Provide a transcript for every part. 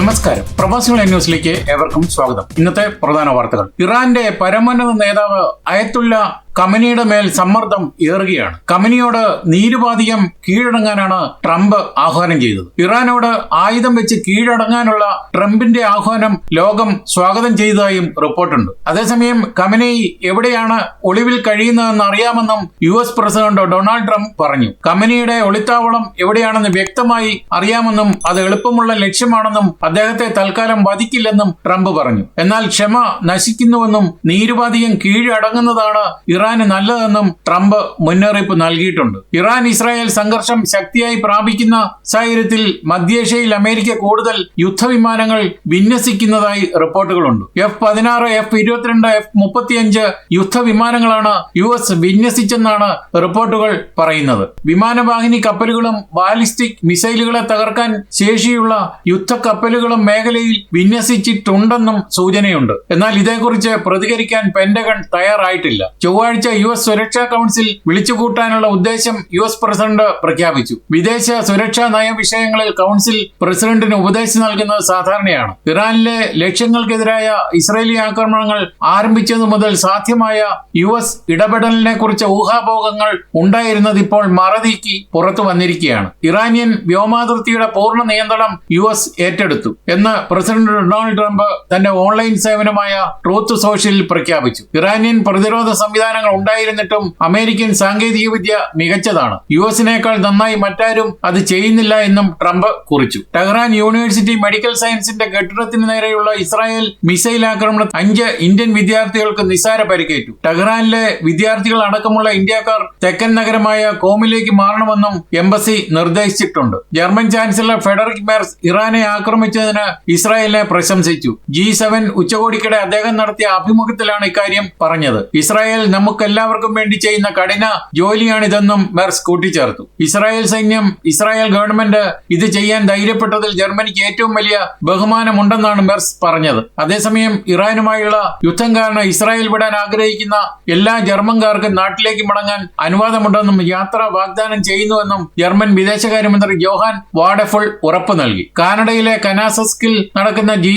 നമസ്കാരം. പ്രവാസികൾ ന്യൂസിലേക്ക് ഏവർക്കും സ്വാഗതം. ഇന്നത്തെ പ്രധാന വാർത്തകൾ. ഇറാന്റെ പരമോന്നത നേതാവ് അയത്തുള്ള കമനിയുടെ മേൽ സമ്മർദ്ദം ഏറുകയാണ്. കമ്പനിയോട് നീരുപാധികം കീഴടങ്ങാനാണ് ട്രംപ് ആഹ്വാനം ചെയ്തത്. ഇറാനോട് ആയുധം വെച്ച് കീഴടങ്ങാനുള്ള ട്രംപിന്റെ ആഹ്വാനം ലോകം സ്വാഗതം ചെയ്തതായും റിപ്പോർട്ടുണ്ട്. അതേസമയം കമനി എവിടെയാണ് ഒളിവിൽ കഴിയുന്നതെന്ന് അറിയാമെന്നും U S president Donald Trump പറഞ്ഞു. കമനിയുടെ ഒളിത്താവളം എവിടെയാണെന്ന് വ്യക്തമായി അറിയാമെന്നും അത് എളുപ്പമുള്ള ലക്ഷ്യമാണെന്നും അദ്ദേഹത്തെ തൽക്കാലം വധിക്കില്ലെന്നും ട്രംപ് പറഞ്ഞു. എന്നാൽ ക്ഷമ നശിക്കുന്നുവെന്നും നീരുപാധികം കീഴടങ്ങുന്നതാണ് ഇറാന് നല്ലതെന്നും ട്രംപ് മുന്നറിയിപ്പ് നൽകിയിട്ടുണ്ട്. ഇറാൻ ഇസ്രായേൽ സംഘർഷം ശക്തിയായി പ്രാപിക്കുന്ന സാഹചര്യത്തിൽ മധ്യേഷ്യയിൽ അമേരിക്ക കൂടുതൽ യുദ്ധവിമാനങ്ങൾ വിന്യസിക്കുന്നതായി റിപ്പോർട്ടുകളുണ്ട്. എഫ് പതിനാറ് എഫ് ഇരുപത്തിരണ്ട് എഫ് മുപ്പത്തിയഞ്ച് യുദ്ധവിമാനങ്ങളാണ് യു എസ് വിന്യസിച്ചെന്നാണ് റിപ്പോർട്ടുകൾ പറയുന്നത്. വിമാനവാഹിനി കപ്പലുകളും ബാലിസ്റ്റിക് മിസൈലുകളെ തകർക്കാൻ ശേഷിയുള്ള യുദ്ധക്കപ്പലുകളും മേഖലയിൽ വിന്യസിച്ചിട്ടുണ്ടെന്നും സൂചനയുണ്ട്. എന്നാൽ ഇതേക്കുറിച്ച് പ്രതികരിക്കാൻ പെന്റഗൺ തയ്യാറായിട്ടില്ല. ചൊവ്വാഴ്ച യു എസ് സുരക്ഷാ കൗൺസിൽ വിളിച്ചുകൂട്ടാനുള്ള ഉദ്ദേശം യു എസ് പ്രസിഡന്റ് പ്രഖ്യാപിച്ചു. വിദേശ സുരക്ഷാ നയ വിഷയങ്ങളിൽ കൗൺസിൽ പ്രസിഡന്റിന് ഉപദേശം നൽകുന്നത് സാധാരണയാണ്. ഇറാനിലെ ലക്ഷ്യങ്ങൾക്കെതിരായ ഇസ്രേലി ആക്രമണങ്ങൾ ആരംഭിച്ചതു മുതൽ സാധ്യമായ യു എസ് ഇടപെടലിനെ കുറിച്ച് ഊഹാഭോഗങ്ങൾ ഉണ്ടായിരുന്നത് ഇപ്പോൾ മറനീക്കി പുറത്തു വന്നിരിക്കുകയാണ്. ഇറാനിയൻ വ്യോമാതിർത്തിയുടെ പൂർണ നിയന്ത്രണം യു എസ് ഏറ്റെടുത്തു എന്ന് പ്രസിഡന്റ് ഡൊണാൾഡ് ട്രംപ് തന്റെ ഓൺലൈൻ സേവനമായ ട്രൂത്ത് സോഷ്യലിൽ പ്രഖ്യാപിച്ചു. ഇറാനിയൻ പ്രതിരോധ സംവിധാനങ്ങൾ ഉണ്ടായിരുന്നിട്ടും അമേരിക്കൻ സാങ്കേതിക വിദ്യ മികച്ചതാണ്. യു എസിനേക്കാൾ നന്നായി മറ്റാരും അത് ചെയ്യുന്നില്ല എന്നും ട്രംപ് കുറിച്ചു. ടെഹ്റാൻ യൂണിവേഴ്സിറ്റി മെഡിക്കൽ സയൻസിന്റെ കെട്ടിടത്തിന് നേരെയുള്ള ഇസ്രായേൽ മിസൈൽ ആക്രമണത്തിൽ അഞ്ച് ഇന്ത്യൻ വിദ്യാർത്ഥികൾക്ക് നിസ്സാര പരിക്കേറ്റു. ടെഹ്റാനിലെ വിദ്യാർത്ഥികൾ അടക്കമുള്ള ഇന്ത്യക്കാർ തെക്കൻ നഗരമായ കോമിലേക്ക് മാറണമെന്നും എംബസി നിർദ്ദേശിച്ചിട്ടുണ്ട്. ജർമ്മൻ ചാൻസലർ ഫെഡറിക് മേർസ് ഇറാനെ ആക്രമിച്ചതിന് ഇസ്രായേലിനെ പ്രശംസിച്ചു. ജി സെവൻ ഉച്ചകോടിക്കിടെ അദ്ദേഹം നടത്തിയ അഭിമുഖത്തിലാണ് ഇക്കാര്യം പറഞ്ഞത്. ഇസ്രായേൽ നമുക്കെല്ലാവർക്കും വേണ്ടി ചെയ്യുന്ന കഠിന ജോലിയാണിതെന്നും മെർസ് കൂട്ടിച്ചേർത്തു. ഇസ്രായേൽ സൈന്യം ഇസ്രായേൽ ഗവൺമെന്റ് ഇത് ചെയ്യാൻ ധൈര്യപ്പെട്ടതിൽ ജർമ്മനിക്ക് ഏറ്റവും വലിയ ബഹുമാനമുണ്ടെന്നാണ് മെർസ് പറഞ്ഞത്. അതേസമയം ഇറാനുമായുള്ള യുദ്ധം കാരണം ഇസ്രായേൽ വിടാൻ ആഗ്രഹിക്കുന്ന എല്ലാ ജർമ്മൻകാർക്കും നാട്ടിലേക്ക് മടങ്ങാൻ അനുവാദമുണ്ടെന്നും യാത്ര വാഗ്ദാനം ചെയ്യുന്നുവെന്നും ജർമ്മൻ വിദേശകാര്യമന്ത്രി ജോഹാൻ വാഡഫുൾ ഉറപ്പു നൽകി. കാനഡയിലെ കനാസസ്കിൽ നടക്കുന്ന ജി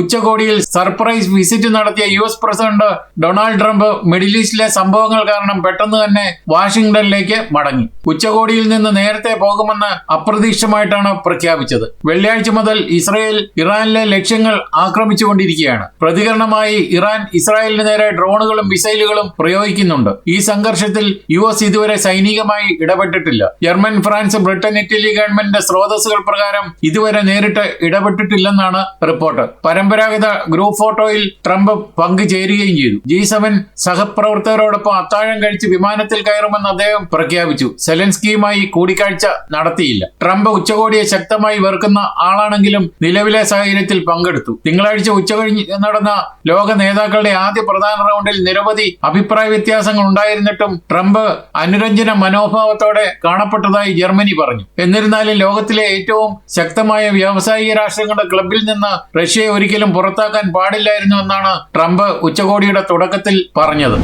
ഉച്ചകോടിയിൽ സർപ്രൈസ് വിസിറ്റ് നടത്തിയ U S president Donald Trump middle ഈസ്റ്റിലെ സംഭവങ്ങൾ കാരണം പെട്ടെന്ന് തന്നെ വാഷിംഗ്ടണിലേക്ക് മടങ്ങി. ഉച്ചകോടിയിൽ നിന്ന് നേരത്തെ പോകുമെന്ന് അപ്രതീക്ഷിതമായിട്ടാണ് പ്രഖ്യാപിച്ചത്. വെള്ളിയാഴ്ച മുതൽ ഇസ്രായേൽ ഇറാനിലെ ലക്ഷ്യങ്ങൾ ആക്രമിച്ചുകൊണ്ടിരിക്കുകയാണ്. പ്രതികരണമായി ഇറാൻ ഇസ്രായേലിന് നേരെ ഡ്രോണുകളും മിസൈലുകളും പ്രയോഗിക്കുന്നുണ്ട്. ഈ സംഘർഷത്തിൽ യു എസ് ഇതുവരെ സൈനികമായി ഇടപെട്ടിട്ടില്ല. ജർമ്മൻ ഫ്രാൻസ് ബ്രിട്ടൻ ഇറ്റലി ഗവൺമെന്റിന്റെ സ്രോതസ്സുകൾ പ്രകാരം ഇതുവരെ നേരിട്ട് ഇടപെട്ടിട്ടില്ലെന്നാണ് റിപ്പോർട്ട്. പരമ്പരാഗത ഗ്രൂപ്പ് ഫോട്ടോയിൽ ട്രംപ് പങ്കുചേരുകയും ചെയ്തു. ജി സെവൻ സഹപ്രവർത്തകരോടൊപ്പം അത്താഴം കഴിച്ച് വിമാനത്തിൽ കയറുമെന്ന് അദ്ദേഹം പ്രഖ്യാപിച്ചു. സെലൻസ്കിയുമായി കൂടിക്കാഴ്ച നടത്തിയില്ല. ട്രംപ് ഉച്ചകോടിയെ ശക്തമായി വെറുക്കുന്ന ആളാണെങ്കിലും നിലവിലെ സാഹചര്യത്തിൽ പങ്കെടുത്തു. തിങ്കളാഴ്ച ഉച്ചകഴിഞ്ഞ് നടന്ന ലോക നേതാക്കളുടെ ആദ്യ പ്രധാന റൗണ്ടിൽ നിരവധി അഭിപ്രായ വ്യത്യാസങ്ങൾ ഉണ്ടായിരുന്നിട്ടും ട്രംപ് അനുരഞ്ജന മനോഭാവത്തോടെ കാണപ്പെട്ടതായി ജർമ്മനി പറഞ്ഞു. എന്നിരുന്നാലും ലോകത്തിലെ ഏറ്റവും ശക്തമായ വ്യാവസായിക രാഷ്ട്രങ്ങളുടെ ക്ലബിൽ നിന്ന് റഷ്യയെ ഒരിക്കലും പുറത്താക്കാൻ പാടില്ലായിരുന്നു എന്നാണ് ട്രംപ് ഉച്ചകോടിയുടെ തുടക്കത്തിൽ പറഞ്ഞത്.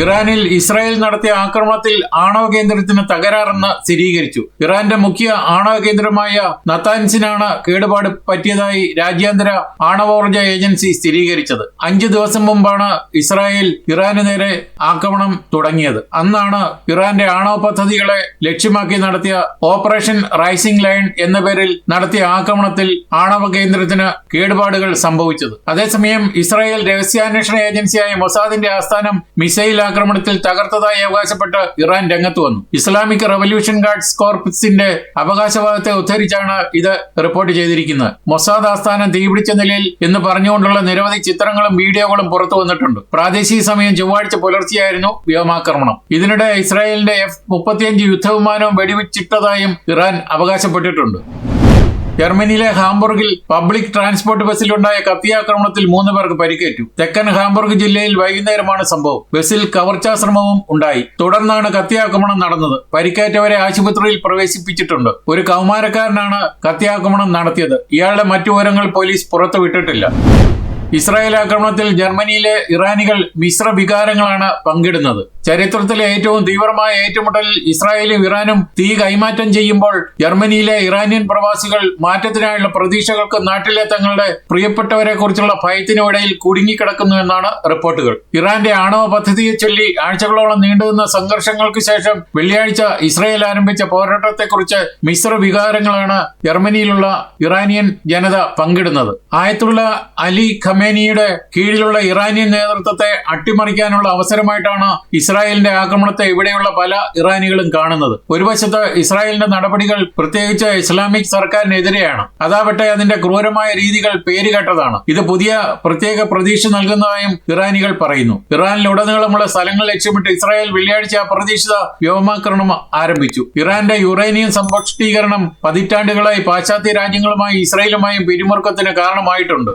ഇറാനിൽ ഇസ്രായേൽ നടത്തിയ ആക്രമണത്തിൽ ആണവ കേന്ദ്രത്തിന് തകരാറെന്ന് സ്ഥിരീകരിച്ചു. ഇറാന്റെ മുഖ്യ ആണവ കേന്ദ്രമായ നത്താൻസിനാണ് കേടുപാട് പറ്റിയതായി രാജ്യാന്തര ആണവോർജ ഏജൻസി സ്ഥിരീകരിച്ചത്. അഞ്ചു ദിവസം മുമ്പാണ് ഇസ്രായേൽ ഇറാന് നേരെ ആക്രമണം തുടങ്ങിയത്. അന്നാണ് ഇറാന്റെ ആണവ പദ്ധതികളെ ലക്ഷ്യമാക്കി നടത്തിയ ഓപ്പറേഷൻ റൈസിംഗ് ലൈൻ എന്ന പേരിൽ നടത്തിയ ആക്രമണത്തിൽ ആണവ കേന്ദ്രത്തിന് കേടുപാടുകൾ സംഭവിച്ചത്. അതേസമയം ഇസ്രായേൽ രഹസ്യാന്വേഷണ ഏജൻസിയായ മൊസാദിന്റെ ആസ്ഥാനം മിസൈൽ ആക്രമണത്തിൽ തകർത്തതായി അവകാശപ്പെട്ട് ഇറാൻ രംഗത്ത് വന്നു. ഇസ്ലാമിക് റവല്യൂഷൻ ഗാർഡ്സ് കോർപ്സിന്റെ അവകാശവാദത്തെ ഉദ്ധരിച്ചാണ് ഇത് റിപ്പോർട്ട് ചെയ്തിരിക്കുന്നത്. മൊസാദ് ആസ്ഥാനം തീപിടിച്ച നിലയിൽ എന്ന് പറഞ്ഞുകൊണ്ടുള്ള നിരവധി ചിത്രങ്ങളും വീഡിയോകളും പുറത്തു വന്നിട്ടുണ്ട്. പ്രാദേശിക സമയം ചൊവ്വാഴ്ച പുലർച്ചെയായിരുന്നു വ്യോമാക്രമണം. ഇതിനിടെ ഇസ്രായേലിന്റെ എഫ് മുപ്പത്തിയഞ്ച് യുദ്ധവിമാനവും വെടിവെച്ചിട്ടതായും ഇറാൻ അവകാശപ്പെട്ടിട്ടുണ്ട്. ജർമ്മനിയിലെ ഹാംബർഗിൽ പബ്ലിക് ട്രാൻസ്പോർട്ട് ബസ്സിലുണ്ടായ കത്തിയാക്രമണത്തിൽ മൂന്ന് പേർക്ക് പരിക്കേറ്റു. തെക്കൻ ഹാംബർഗ് ജില്ലയിൽ വൈകുന്നേരമാണ് സംഭവം. ബസ്സിൽ കവർച്ചാശ്രമവും ഉണ്ടായി. തുടർന്നാണ് കത്തിയാക്രമണം നടന്നത്. പരിക്കേറ്റവരെ ആശുപത്രിയിൽ പ്രവേശിപ്പിച്ചിട്ടുണ്ട്. ഒരു കൗമാരക്കാരനാണ് കത്തിയാക്രമണം നടത്തിയത്. ഇയാളുടെ മറ്റു വിവരങ്ങൾ പോലീസ് പുറത്തുവിട്ടിട്ടില്ല. ഇസ്രായേൽ ആക്രമണത്തിൽ ജർമ്മനിയിലെ ഇറാനികൾ മിശ്ര വികാരങ്ങളാണ് പങ്കിടുന്നത്. ചരിത്രത്തിലെ ഏറ്റവും തീവ്രമായ ഏറ്റുമുട്ടലിൽ ഇസ്രായേലും ഇറാനും തീ കൈമാറ്റം ചെയ്യുമ്പോൾ ജർമ്മനിയിലെ ഇറാനിയൻ പ്രവാസികൾ മാറ്റത്തിനായുള്ള പ്രതീക്ഷകൾക്ക് നാട്ടിലെ തങ്ങളുടെ പ്രിയപ്പെട്ടവരെ കുറിച്ചുള്ള ഭയത്തിനുമിടയിൽ കുടുങ്ങിക്കിടക്കുന്നു എന്നാണ് റിപ്പോർട്ടുകൾ. ഇറാന്റെ ആണവ പദ്ധതിയെ ചൊല്ലി ആഴ്ചകളോളം നീണ്ടുനിന്ന സംഘർഷങ്ങൾക്ക് ശേഷം വെള്ളിയാഴ്ച ഇസ്രായേൽ ആരംഭിച്ച പോരാട്ടത്തെക്കുറിച്ച് മിശ്ര വികാരങ്ങളാണ് ജർമ്മനിയിലുള്ള ഇറാനിയൻ ജനത പങ്കിടുന്നത്. ആയത്തുള്ള അലി ഖമേനിയുടെ കീഴിലുള്ള ഇറാനിയൻ നേതൃത്വത്തെ അട്ടിമറിക്കാനുള്ള അവസരമായിട്ടാണ് ഇസ്രായേലിന്റെ ആക്രമണത്തെ ഇവിടെയുള്ള പല ഇറാനികളും കാണുന്നത്. ഒരു വശത്ത് ഇസ്രായേലിന്റെ നടപടികൾ പ്രത്യേകിച്ച് ഇസ്ലാമിക് സർക്കാരിനെതിരെയാണ്. അതാവട്ടെ അതിന്റെ ക്രൂരമായ രീതികൾ പേരുകേട്ടതാണ്. ഇത് പുതിയ പ്രത്യേക പ്രതീക്ഷ നൽകുന്നതായും ഇറാനികൾ പറയുന്നു. ഇറാനിലുടനീളമുള്ള സ്ഥലങ്ങൾ ലക്ഷ്യമിട്ട് ഇസ്രായേൽ വെള്ളിയാഴ്ച അപ്രതീക്ഷിത വ്യോമാക്രമണം ആരംഭിച്ചു. ഇറാന്റെ യുറേനിയം സമ്പുഷ്ടീകരണം പതിറ്റാണ്ടുകളായി പാശ്ചാത്യ രാജ്യങ്ങളുമായും ഇസ്രായേലുമായും പിരിമുറുക്കത്തിന് കാരണമായിട്ടുണ്ട്.